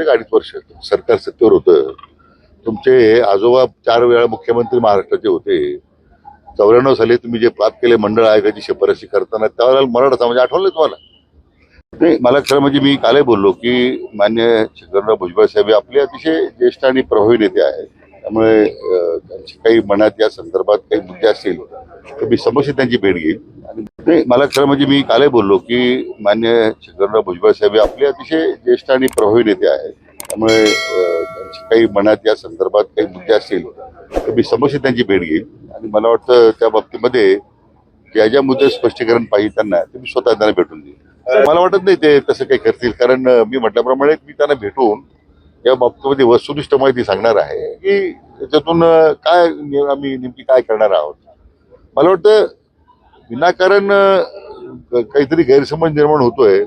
एक अडीच वर्ष सरकार सत्तेवर होतं. तुमचे आजोबा चार वेळा मुख्यमंत्री महाराष्ट्राचे होते. चौऱ्याण्णव साली तुम्ही जे प्राप्त केले मंडळ आयोगाची शिफारशी करताना त्यावेळेला मराठा समाज आठवलं तुम्हाला? नाही मला खरं म्हणजे मी कालही बोललो की मान्य शंकरराव भुजबळ साहेब आपले अतिशय ज्येष्ठ आणि प्रभावी नेते आहेत. त्यामुळे त्यांची काही मनात या संदर्भात काही मुद्दे असतील तर मी समस्या त्यांची भेट घेईल नाही मला खरं म्हणजे मी कालही बोललो की मान्य शंकरराव भुजबळ साहेब हे आपले अतिशय ज्येष्ठ आणि प्रभावी नेते आहेत. त्यामुळे त्यांची काही मनात या संदर्भात काही मुद्दे असतील तर मी समक्ष त्यांची भेट घेईल आणि मला वाटतं त्या बाबतीमध्ये ज्या ज्या मुद्दे स्पष्टीकरण पाहिजे त्यांना ते मी स्वतः त्यांना भेटून देईल मला वाटत नाही ते तसं काही करतील कारण मी म्हटल्याप्रमाणे मी त्यांना भेटून या बाबतीमध्ये वस्तुनिष्ठ माहिती सांगणार आहे की त्याच्यातून काय आम्ही नेमकी काय करणार आहोत. मला वाटतं विनाकारण काहीतरी गैरसमज निर्माण होतोय.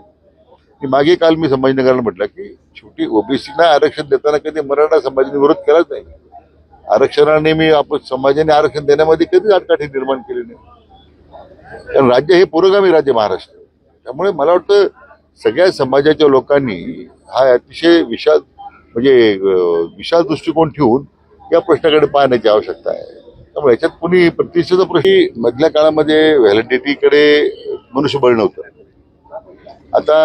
की मागे काल मी संभाजीनगरला म्हटलं की शेवटी ओबीसीला आरक्षण देताना कधी मराठा समाजाने विरोध केलाच नाही. आरक्षणाने मी आपण समाजाने आरक्षण देण्यामध्ये कधीच आटकाठी निर्माण केली नाही. कारण राज्य हे पुरोगामी राज्य महाराष्ट्र. त्यामुळे मला वाटतं सगळ्या समाजाच्या लोकांनी हा अतिशय विशाल म्हणजे विशाल दृष्टिकोन ठेवून या प्रश्नाकडे पाहण्याची आवश्यकता आहे. त्यामुळे याच्यात कुणी प्रतिष्ठेचा प्रश्न मधल्या काळामध्ये व्हॅलिडिटीकडे मनुष्यबळ नव्हतं. आता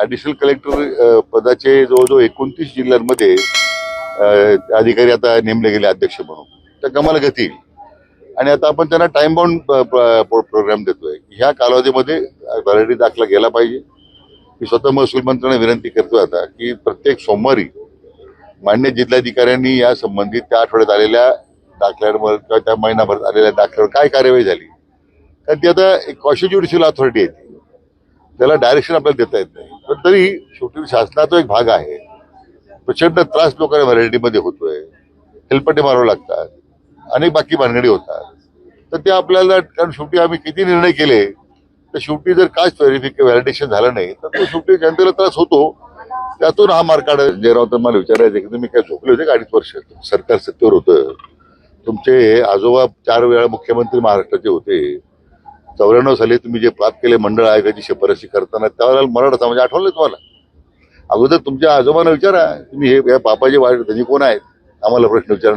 ॲडिशनल कलेक्टर पदाचे जवळजवळ एकोणतीस जिल्ह्यांमध्ये अधिकारी आता नेमले गेले अध्यक्ष म्हणून. त्या कमाला गती येईल. आणि आता आपण त्यांना टाइम बाउंड प्रोग्राम देतोय. ह्या कालावधीमध्ये व्हॅलिडिटी दाखला गेला पाहिजे. मी स्वतः महसूल मंत्र्यांना विनंती करतोय आता की प्रत्येक सोमवारी मान्य जिल्हाधिकाऱ्यांनी या संबंधित त्या आठवड्यात आलेल्या दाखल्यांवर किंवा त्या महिनाभरात आलेल्या दाखल्यावर काय कार्यवाही झाली? कारण ती आता एक कॉन्स्टिट्युशनल अथॉरिटी आहे ती. त्याला डायरेक्शन आपल्याला देता येत नाही. पण तरी शेवटी शासनाचा एक भाग आहे. प्रचंड त्रास लोकांना व्हरायटीमध्ये होतोय. हेलपटे मारावं लागतात. अनेक बाकी भानगडी होतात. तर ते आपल्याला कारण शेवटी आम्ही किती निर्णय केले तर शेवटी जर काच व्हेरिफिकेशन व्हॅलिडेशन झालं नाही तर तो शेवटी जनतेला त्रास होतो. त्यातून हा मार्ग काढ जयराव तर मला विचारायचं की तुम्ही काय झोपले होते का अडीच वर्ष? सरकार सत्तेवर होतं. तुमचे आजोबा चार वेळा मुख्यमंत्री महाराष्ट्राचे होते. चौऱ्याण्णव साली तुम्ही जे प्राप्त केले मंडळ आयोगाची शिफारशी करताना त्यावेळेला मराठा समाज आठवलं तुम्हाला? अगोदर तुमच्या आजोबांना विचारा तुम्ही हे या पापाचे वाढ त्यांनी कोण आहेत? आम्हाला प्रश्न विचारणार